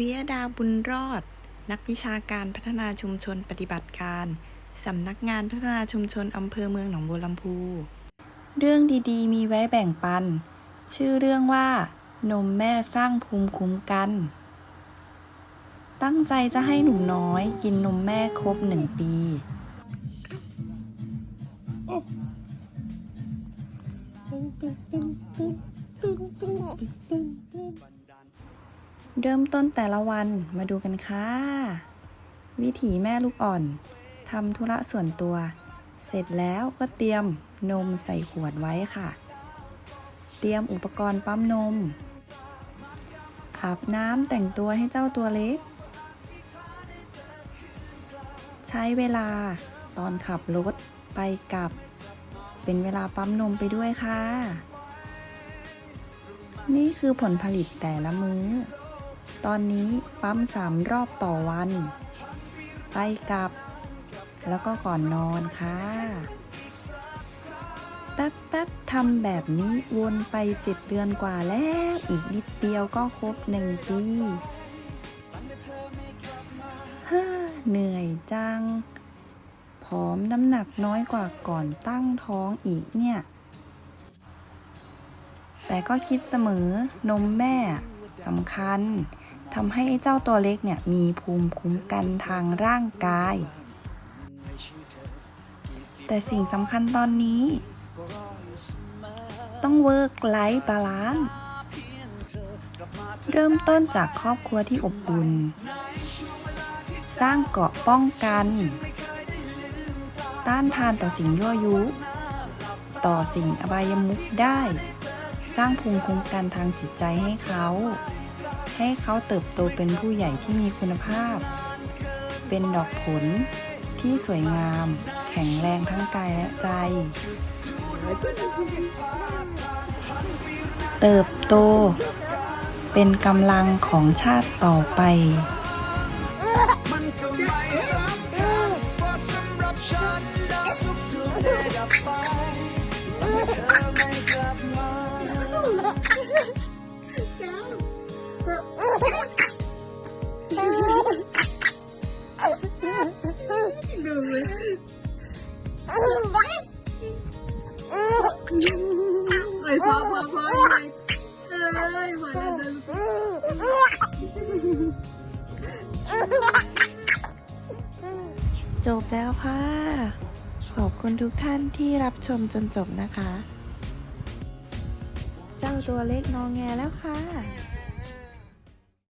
วิยดาบุญรอด นักวิชาการพัฒนาชุมชนปฏิบัติการ สำนักงานพัฒนาชุมชนอำเภอเมืองหนองบัวลำพู เรื่องดีๆ มีไว้แบ่งปัน ชื่อเรื่องว่า นมแม่สร้างภูมิคุ้มกัน ตั้งใจจะให้หนุ่มน้อย กินนมแม่ครบหนึ่งปี เริ่มต้นแต่ละวันมาดูกันค่ะ วิถีแม่ลูกอ่อนทำธุระส่วนตัว เสร็จแล้วก็เตรียมนมใส่ขวดไว้ค่ะ เตรียมอุปกรณ์ปั๊มนม อาบน้ำแต่งตัวให้เจ้าตัวเล็ก ใช้เวลาตอนขับรถไปกลับ เป็นเวลาปั๊มนมไปด้วยค่ะ นี่คือผลผลิตแต่ละมื้อ ตอนนี้ปั๊มสามรอบต่อวัน ไปกลับ แล้วก็ก่อนนอนค่ะแป๊บแป๊บๆทำแบบนี้วนไปเจ็ดเดือนกว่าแล้ว อีกนิดเดียวก็ครบหนึ่งปีฮ่าเหนื่อยจัง ผอมน้ำหนักน้อยกว่าก่อนตั้งท้องอีกเนี่ย แต่ก็คิดเสมอนมแม่สำคัญ ทำให้เจ้าตัวเล็กเนี่ยมีภูมิคุ้มกันทางร่างกาย แต่สิ่งสำคัญตอนนี้ ต้องเวิร์กไลฟ์บาลานซ์เริ่มต้นจากครอบครัวที่อบอุ่น สร้างเกราะป้องกัน ต้านทานต่อสิ่งยั่วยุ ต่อสิ่งอบายมุขได้ สร้างภูมิคุ้มกันทางจิตใจให้เขา ให้เขาเติบโตเป็นผู้ใหญ่ที่มีคุณภาพ เป็นดอกผลที่สวยงาม แข็งแรงทั้งกายและใจ เติบโต เป็นกำลังของชาติต่อไปบฉันดาวทุกดวงได้ดับไป ไอ้พ่อพอพอเอ้ยมาแล้วจบแล้วค่ะ ขอบคุณทุกท่านที่รับชมจนจบนะคะ เจ้าตัวเล็กงองแงแล้วค่ะ